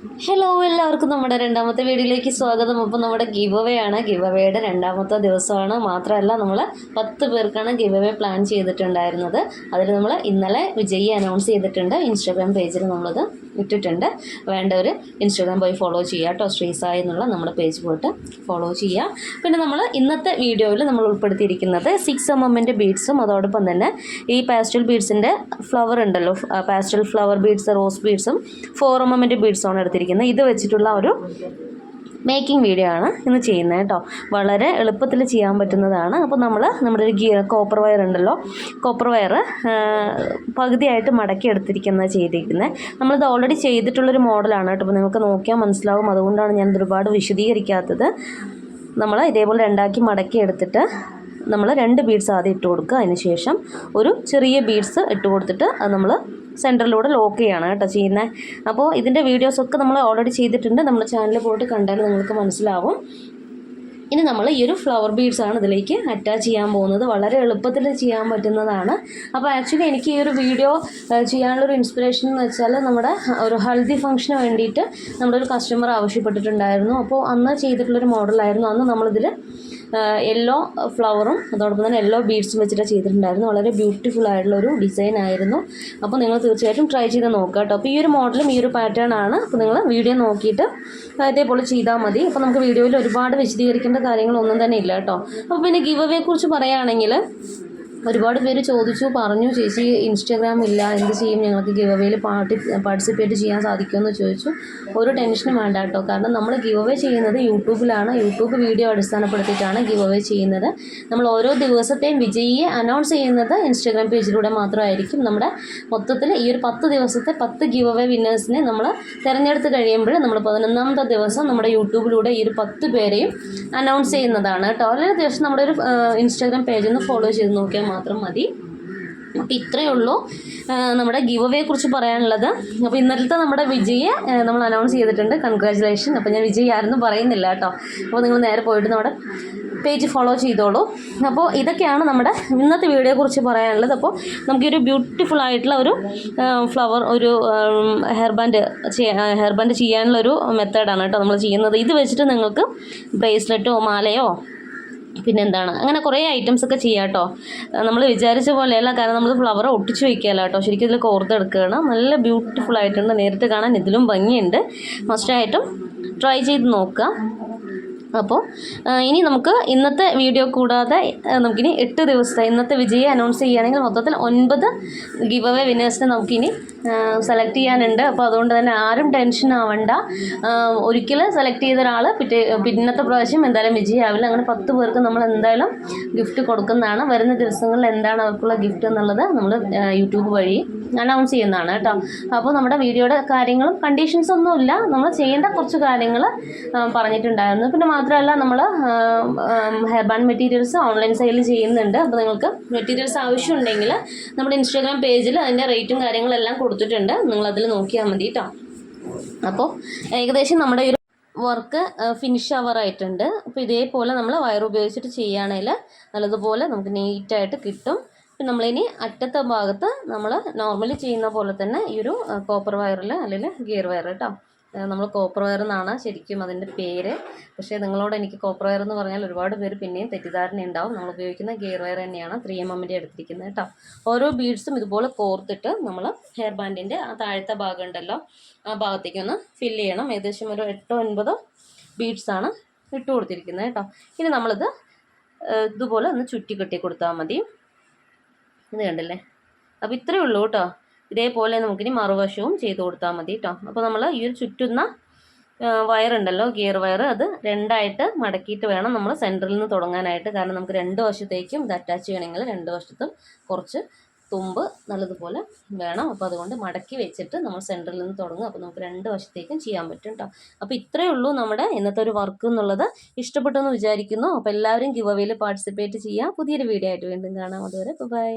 Hello എല്ലാവർക്കും നമ്മുടെ രണ്ടാമത്തെ വീഡിയോയിലേക്ക് സ്വാഗതം. അപ്പോൾ നമ്മുടെ ഗിവ് അവേ ആണ്. ഗിവ് അവേയുടെ രണ്ടാമത്തെ ദിവസമാണ്. മാത്രമല്ല നമ്മൾ പത്ത് പേർക്കാണ് ഗിവ് അവേ പ്ലാൻ ചെയ്തിട്ടുണ്ടായിരുന്നത്. അതിൽ നമ്മൾ ഇന്നലെ വിജയി അനൗൺസ് ചെയ്തിട്ടുണ്ട് ഇൻസ്റ്റാഗ്രാം പേജിൽ നമ്മളത്. ഇട്ടിട്ടുണ്ട്. വേണ്ടവർ ഇൻസ്റ്റാഗ്രാം പോയി ഫോളോ ചെയ്യുക കേട്ടോ. ശ്രീസായി എന്നുള്ള നമ്മുടെ പേജ് പോയിട്ട് ഫോളോ ചെയ്യുക. പിന്നെ നമ്മൾ ഇന്നത്തെ വീഡിയോയിൽ നമ്മൾ ഉൾപ്പെടുത്തിയിരിക്കുന്നത് സിക്സ് എം എമ്മിന്റെ ബീഡ്സും അതോടൊപ്പം തന്നെ ഈ പാസ്റ്റൽ ബീഡ്സിന്റെ ഫ്ലവർ ഉണ്ടല്ലോ. പാസ്റ്റൽ ഫ്ലവർ ബീഡ്സ് റോസ് ബീഡ്സും ഫോർ എം എമ്മിന്റെ ബീഡ്സുമാണ് എടുത്തിരിക്കുന്നത്. ഇത് വെച്ചിട്ടുള്ള ഒരു മേക്കിംഗ് വീഡിയോ ആണ് ഇന്ന് ചെയ്യുന്നത് കേട്ടോ. വളരെ എളുപ്പത്തിൽ ചെയ്യാൻ പറ്റുന്നതാണ്. അപ്പോൾ നമ്മൾ നമ്മുടെ ഒരു ഗിയർ കോപ്പർ വയർ ഉണ്ടല്ലോ. കോപ്പർ വയർ പകുതിയായിട്ട് മടക്കി എടുത്തിരിക്കുന്നത് ചെയ്തിരിക്കുന്നത് നമ്മളിത് ഓൾറെഡി ചെയ്തിട്ടുള്ളൊരു മോഡലാണ് കേട്ടോ. അപ്പോൾ നിങ്ങൾക്ക് നോക്കിയാൽ മനസ്സിലാവും. അതുകൊണ്ടാണ് ഞാൻ ഒരുപാട് വിശദീകരിക്കാത്തത്. നമ്മൾ ഇതേപോലെ രണ്ടാക്കി മടക്കി എടുത്തിട്ട് നമ്മൾ രണ്ട് ബീഡ്സ് ആദ്യം ഇട്ട് കൊടുക്കുക. അതിന് ശേഷം ഒരു ചെറിയ ബീഡ്സ് ഇട്ട് കൊടുത്തിട്ട് അത് നമ്മൾ സെന്ററിലൂടെ ലോക്ക് ചെയ്യുകയാണ് കേട്ടോ ചെയ്യുന്നത് അപ്പോൾ ഇതിന്റെ വീഡിയോസൊക്കെ നമ്മൾ ഓൾറെഡി ചെയ്തിട്ടുണ്ട്. നമ്മുടെ ചാനലിൽ പോയിട്ട് കണ്ടാൽ നിങ്ങൾക്ക് മനസ്സിലാവും. ഇനി നമ്മൾ ഈ ഒരു ഫ്ലവർ ബീഡ്സ് ആണ് ഇതിലേക്ക് അറ്റാച്ച് ചെയ്യാൻ പോകുന്നത്. വളരെ എളുപ്പത്തിൽ ചെയ്യാൻ പറ്റുന്നതാണ്. അപ്പോൾ ആക്ച്വലി എനിക്ക് ഈ ഒരു വീഡിയോ ചെയ്യാനുള്ളൊരു ഇൻസ്പിറേഷൻ എന്ന് വെച്ചാൽ നമ്മുടെ ഒരു ഹൽദി ഫംഗ്ഷന് വേണ്ടിയിട്ട് നമ്മുടെ ഒരു കസ്റ്റമർ ആവശ്യപ്പെട്ടിട്ടുണ്ടായിരുന്നു. അപ്പോൾ അന്ന് ചെയ്തിട്ടുള്ളൊരു മോഡലായിരുന്നു അന്ന് നമ്മളിതിൽ യെല്ലോ ഫ്ലവറും അതോടൊപ്പം തന്നെ യെല്ലോ ബീഡ്സും വെച്ചിട്ട് ചെയ്തിട്ടുണ്ടായിരുന്നു. വളരെ ബ്യൂട്ടിഫുൾ ആയിട്ടുള്ള ഒരു ഡിസൈൻ ആയിരുന്നു. അപ്പോൾ നിങ്ങൾ തീർച്ചയായിട്ടും ട്രൈ ചെയ്ത് നോക്കുക കേട്ടോ. അപ്പോൾ ഈ ഒരു മോഡലും ഈ ഒരു പാറ്റേൺ ആണ്. അപ്പോൾ നിങ്ങൾ വീഡിയോ നോക്കിയിട്ട് ഇതേപോലെ ചെയ്താൽ മതി. അപ്പോൾ നമുക്ക് വീഡിയോയിൽ ഒരുപാട് വിശദീകരിക്കേണ്ട കാര്യങ്ങളൊന്നും തന്നെ ഇല്ല കേട്ടോ. അപ്പോൾ പിന്നെ ഗിവ് അവയെ പറയുകയാണെങ്കിൽ ഒരുപാട് പേര് ചോദിച്ചു പറഞ്ഞു ചേച്ചി ഇൻസ്റ്റാഗ്രാം ഇല്ല എന്ത് ചെയ്യും? ഞങ്ങൾക്ക് ഗിവ് അവേയിൽ പാർട്ടി പാർട്ടിസിപ്പേറ്റ് ചെയ്യാൻ സാധിക്കുമെന്ന് ചോദിച്ചു. ഒരു ടെൻഷനും വേണ്ട കേട്ടോ. കാരണം നമ്മൾ ഗിവ് അവേ ചെയ്യുന്നത് യൂട്യൂബിലാണ് യൂട്യൂബ് വീഡിയോ അടിസ്ഥാനപ്പെടുത്തിയിട്ടാണ് ഗിവ് അവേ ചെയ്യുന്നത്. നമ്മൾ ഓരോ ദിവസത്തെയും വിജയിയെ അനൗൺസ് ചെയ്യുന്നത് ഇൻസ്റ്റാഗ്രാം പേജിലൂടെ മാത്രമായിരിക്കും. നമ്മുടെ മൊത്തത്തിൽ ഈ ഒരു പത്ത് ദിവസത്തെ പത്ത് ഗിവ് അവേ വിന്നേഴ്സിനെ നമ്മൾ തിരഞ്ഞെടുത്ത് കഴിയുമ്പോൾ നമ്മൾ പതിനൊന്നാമത്തെ ദിവസം നമ്മുടെ യൂട്യൂബിലൂടെ ഈ ഒരു പത്ത് പേരെയും അനൗൺസ് ചെയ്യുന്നതാണ് കേട്ടോ. അല്ലെങ്കിൽ ദിവസം നമ്മുടെ ഒരു ഇൻസ്റ്റാഗ്രാം പേജ് ഒന്ന് ഫോളോ ചെയ്ത് നോക്കിയാൽ മാത്രം മതി. അപ്പോൾ ഇത്രയേ ഉള്ളൂ. നമ്മുടെ ഗിവ് അവയെ കുറിച്ച് പറയാനുള്ളത്. അപ്പോൾ ഇന്നലത്തെ നമ്മുടെ വിജയെ നമ്മൾ അനൗൺസ് ചെയ്തിട്ടുണ്ട്. കൺഗ്രാചുലേഷൻ അപ്പോൾ ഞാൻ വിജയ് ആരെന്ന് പറയുന്നില്ല കേട്ടോ. അപ്പോൾ നിങ്ങൾ നേരെ പോയിട്ട് നമ്മുടെ പേജ് ഫോളോ ചെയ്തോളൂ. അപ്പോൾ ഇതൊക്കെയാണ് നമ്മുടെ ഇന്നത്തെ വീഡിയോയെ കുറിച്ച് പറയാനുള്ളത്. അപ്പോൾ നമുക്കൊരു ബ്യൂട്ടിഫുൾ ആയിട്ടുള്ള ഒരു ഫ്ലവർ ഒരു ഹെയർ ബാൻഡ് ഹെയർ ബാൻഡ് ചെയ്യാനുള്ള ഒരു മെത്തേഡാണ് കേട്ടോ നമ്മൾ ചെയ്യുന്നത്. ഇത് വെച്ചിട്ട് നിങ്ങൾക്ക് ബ്രേസ്ലെറ്റോ മാലയോ പിന്നെ എന്താണ് അങ്ങനെ കുറേ ഐറ്റംസ് ഒക്കെ ചെയ്യാം കേട്ടോ. നമ്മൾ വിചാരിച്ച പോലെയല്ല കാരണം നമ്മൾ ഫ്ലവർ ഒട്ടിച്ച് വയ്ക്കുകയല്ല കേട്ടോ. ശരിക്കും ഇതിൽ കോർത്തെടുക്കുകയാണ് നല്ല ബ്യൂട്ടിഫുൾ ആയിട്ടുണ്ട്. നേരിട്ട് കാണാൻ ഇതിലും ഭംഗിയുണ്ട്. മസ്റ്റായിട്ടും ട്രൈ ചെയ്ത് നോക്കുക അപ്പോൾ ഇനി നമുക്ക് ഇന്നത്തെ വീഡിയോ കൂടാതെ നമുക്കിനി എട്ട് ദിവസത്തെ ഇന്നത്തെ വിജയെ അനൗൺസ് ചെയ്യുകയാണെങ്കിൽ മൊത്തത്തിൽ ഒൻപത് ഗിവ് അവേ വിന്നേഴ്സിനെ നമുക്കിനി സെലക്ട് ചെയ്യാനുണ്ട്. അപ്പോൾ അതുകൊണ്ട് തന്നെ ആരും ടെൻഷൻ ആവണ്ട. ഒരിക്കൽ സെലക്ട് ചെയ്ത ഒരാൾ പിറ്റേ പിന്നത്തെ പ്രാവശ്യം എന്തായാലും വിജയമാവില്ല അങ്ങനെ പത്ത് പേർക്ക് നമ്മൾ എന്തായാലും ഗിഫ്റ്റ് കൊടുക്കുന്നതാണ്. വരുന്ന ദിവസങ്ങളിൽ എന്താണ് അവർക്കുള്ള ഗിഫ്റ്റ് എന്നുള്ളത് നമ്മൾ യൂട്യൂബ് വഴി അനൗൺസ് ചെയ്യുന്നതാണ് കേട്ടോ. അപ്പോൾ നമ്മുടെ വീഡിയോയുടെ കാര്യങ്ങളും കണ്ടീഷൻസ് ഒന്നുമില്ല. നമ്മൾ ചെയ്യേണ്ട കുറച്ച് കാര്യങ്ങൾ പറഞ്ഞിട്ടുണ്ടായിരുന്നു. പിന്നെ മാത്രമല്ല നമ്മൾ hair band materials online sale ചെയ്യുന്നുണ്ട്. അപ്പോൾ നിങ്ങൾക്ക് മെറ്റീരിയൽസ് ആവശ്യമുണ്ടെങ്കിൽ നമ്മുടെ ഇൻസ്റ്റാഗ്രാം പേജിൽ അതിന്റെ റേറ്റും കാര്യങ്ങളെല്ലാം കൊടുത്തിട്ടുണ്ട്. നിങ്ങൾ അതിൽ നോക്കിയാൽ മതി കേട്ടോ അപ്പോൾ ഏകദേശം നമ്മുടെ ഒരു വർക്ക് ഫിനിഷ് അവറായിട്ടുണ്ട് അപ്പോൾ ഇതേപോലെ നമ്മൾ വയർ ഉപയോഗിച്ചിട്ട് ചെയ്യുകയാണെങ്കിൽ നല്ലതുപോലെ നമുക്ക് നീറ്റായിട്ട് കിട്ടും. ഇപ്പം നമ്മളിനി അറ്റത്തെ ഭാഗത്ത് നമ്മൾ നോർമലി ചെയ്യുന്ന പോലെ തന്നെ ഈ ഒരു കോപ്പർ വയറിൽ അല്ലെങ്കിൽ ഗിയർ വയർ കേട്ടോ നമ്മൾ കോപ്പർ വയർ എന്നാണ് ശരിക്കും അതിന്റെ പേര്. പക്ഷേ നിങ്ങളോട് എനിക്ക് കോപ്പർ വയർ എന്ന് പറഞ്ഞാൽ ഒരുപാട് പേര് പിന്നെയും തെറ്റിദ്ധാരണ ഉണ്ടാവും. നമ്മൾ ഉപയോഗിക്കുന്ന ഗിയർ വയർ തന്നെയാണ് ത്രീ എം എമ്മിന്റെ എടുത്തിരിക്കുന്നത് കേട്ടോ. ഓരോ ബീഡ്സും ഇതുപോലെ കോർത്തിട്ട് നമ്മൾ ഹെയർ ബാൻഡിന്റെ ആ താഴത്തെ ഭാഗം ഉണ്ടല്ലോ ആ ഭാഗത്തേക്ക് ഒന്ന് ഫില്ല് ചെയ്യണം. ഏകദേശം ഒരു എട്ടോ ഒൻപതോ ബീഡ്സാണ് ഇട്ട് കൊടുത്തിരിക്കുന്നത് കേട്ടോ. ഇനി നമ്മളിത് ഇതുപോലെ ഒന്ന് ചുറ്റി കെട്ടി കൊടുത്താൽ മതി. ഇത് കണ്ടല്ലേ? അപ്പോൾ ഇത്രയേ ഉള്ളൂ കേട്ടോ. ഇതേപോലെ നമുക്കിനി മറുവശവും ചെയ്ത് കൊടുത്താൽ മതി കേട്ടോ അപ്പോൾ നമ്മൾ ഈ ഒരു ചുറ്റുന്ന വയറുണ്ടല്ലോ ഗിയർ വയർ അത് രണ്ടായിട്ട് മടക്കിയിട്ട് വേണം നമ്മൾ സെന്ററിൽ നിന്ന് തുടങ്ങാനായിട്ട്. കാരണം നമുക്ക് രണ്ട് വശത്തേക്കും ഇത് അറ്റാച്ച് ചെയ്യണമെങ്കിൽ രണ്ട് വശത്തും കുറച്ച് തുമ്പ് നല്ലതുപോലെ വേണം. അപ്പോൾ അതുകൊണ്ട് മടക്കി വെച്ചിട്ട് നമ്മൾ സെന്ററിൽ നിന്ന് തുടങ്ങും അപ്പോൾ നമുക്ക് രണ്ട് വശത്തേക്കും ചെയ്യാൻ പറ്റും കേട്ടോ അപ്പോൾ ഇത്രയേ ഉള്ളൂ നമ്മുടെ ഇന്നത്തെ ഒരു വർക്ക് എന്നുള്ളത്. ഇഷ്ടപ്പെട്ടെന്ന് വിചാരിക്കുന്നു. അപ്പോൾ എല്ലാവരും ഗിവ് അവയിൽ പാർട്ടിസിപ്പേറ്റ് ചെയ്യാം പുതിയൊരു വീഡിയോ ആയിട്ട് വീണ്ടും കാണാം. അതുവരെ ബൈ.